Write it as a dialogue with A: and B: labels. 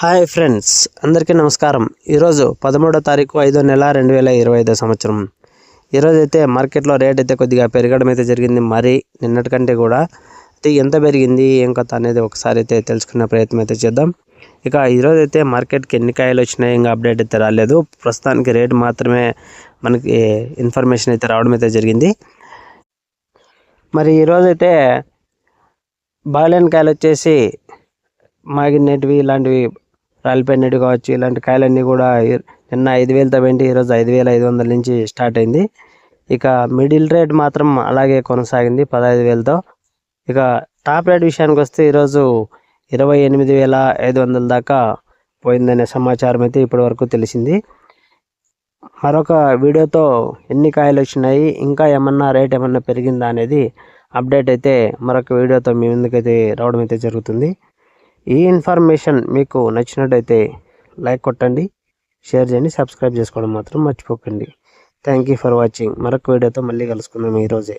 A: hi friends అందరికీ నమస్కారం ఈరోజు పదమూడో తారీఖు ఐదో నెల రెండు వేల ఇరవై ఐదో సంవత్సరం ఈరోజు అయితే మార్కెట్లో రేట్ అయితే కొద్దిగా పెరగడం అయితే జరిగింది మరీ నిన్నటికంటే కూడా అయితే ఎంత పెరిగింది ఏం కథ అనేది ఒకసారి అయితే తెలుసుకునే ప్రయత్నం అయితే చేద్దాం ఇక ఈరోజు అయితే మార్కెట్కి ఎన్ని కాయలు వచ్చినాయి ఇంకా అప్డేట్ అయితే రాలేదు ప్రస్తుతానికి రేట్ మాత్రమే మనకి ఇన్ఫర్మేషన్ అయితే రావడం అయితే జరిగింది మరి ఈరోజైతే బాగాలేని కాయలు వచ్చేసి మాగినటివి ఇలాంటివి రాలిపోయినట్టు కావచ్చు ఇలాంటి కాయలన్నీ కూడా నిన్న ఐదు వేలతో పెట్టి ఈరోజు ఐదు వేల ఐదు వందల నుంచి స్టార్ట్ అయింది ఇక మిడిల్ రేట్ మాత్రం అలాగే కొనసాగింది పదహైదు వేలతో ఇక టాప్ రేట్ విషయానికి వస్తే ఈరోజు ఇరవై ఎనిమిది వేల ఐదు వందల దాకా పోయిందనే సమాచారం అయితే ఇప్పటి వరకు తెలిసింది మరొక వీడియోతో ఎన్ని కాయలు వచ్చినాయి ఇంకా ఏమన్నా రేట్ ఏమన్నా పెరిగిందా అనేది అప్డేట్ అయితే మరొక వీడియోతో మీ ముందుకైతే రావడం అయితే జరుగుతుంది ఈ ఇన్ఫర్మేషన్ మీకు నచ్చినట్టయితే లైక్ కొట్టండి షేర్ చేయండి సబ్స్క్రైబ్ చేసుకోవడం మాత్రం మర్చిపోకండి థ్యాంక్ యూ ఫర్ వాచింగ్ మరొక వీడియోతో మళ్ళీ కలుసుకుందాం ఈరోజే